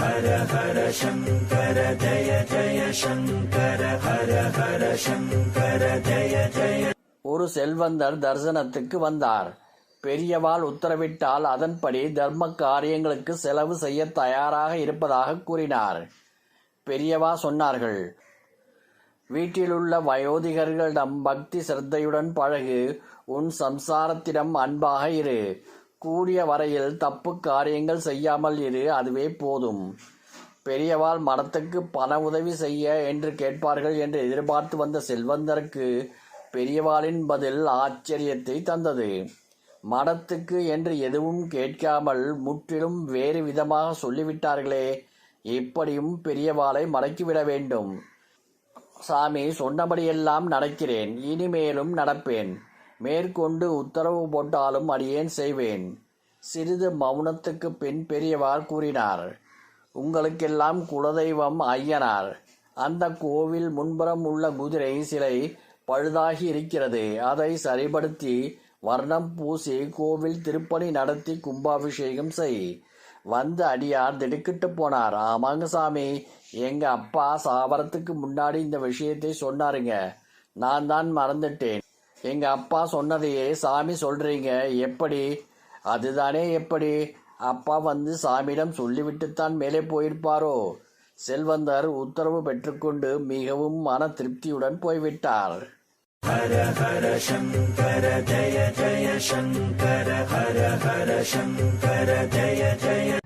ஹர ஹர சங்கர ஜய ஜய சங்கர ஹர ஹர சங்கர ஜய ஜய ஒரு செல்வந்தர் தரிசனத்துக்கு வந்தார். பெரியவாள் உத்தரவிட்டால் அதன்படி தர்ம காரியங்களுக்கு செலவு செய்ய தயாராக இருப்பதாக கூறினார். பெரியவா சொன்னார்கள் வீட்டிலுள்ள வயோதிகர்களிடம் பக்தி சிரத்தையுடன் பழகு உன் சம்சாரத்திடம் அன்பாக இரு. கூடிய வரையில் தப்பு காரியங்கள் செய்யாமல் இரு அதுவே போதும். பெரியவாள் மடத்துக்கு பண உதவி செய்ய என்று கேட்பார்கள் என்று எதிர்பார்த்து வந்த செல்வந்தருக்கு பெரியவாளின் பதில் ஆச்சரியத்தை தந்தது. மடத்துக்கு என்று எதுவும் கேட்காமல் முற்றிலும் வேறு விதமாக சொல்லிவிட்டார்களே இப்படியும் பெரியவாளை மடக்கிவிட வேண்டும். சாமி சொன்னபடியெல்லாம் நடக்கிறேன் இனிமேலும் நடப்பேன். மேற்கொண்டு உத்தரவு போட்டாலும் அடியேன் செய்வேன். சிறிது மௌனத்துக்கு பின் பெரியவார் கூறினார் உங்களுக்கெல்லாம் குலதெய்வம் ஐயனார். அந்த கோவில் முன்புறம் உள்ள குதிரை சிலை பழுதாகி இருக்கிறது. அதை சரிபடுத்தி வர்ணம் பூசி கோவில் திருப்பணி நடத்தி கும்பாபிஷேகம் செய். வந்த அடியார் திடுக்கிட்டு போனார். ஆமாங்க சாமி எங்க அப்பா சாவரத்துக்கு முன்னாடி இந்த விஷயத்தை சொன்னாருங்க. நான் தான் மறந்துட்டேன். எங்க அப்பா சொன்னதையே சாமி சொல்றீங்க. எப்படி? அதுதானே எப்படி? அப்பா வந்து சாமியிடம் சொல்லிவிட்டுத்தான் மேலே போயிருப்பாரோ? செல்வந்தர் உத்தரவு பெற்றுக்கொண்டு மிகவும் மன திருப்தியுடன் போய்விட்டார். ஜய ஜய சங்கர ஹர ஹர சங்கர ஜய ஜய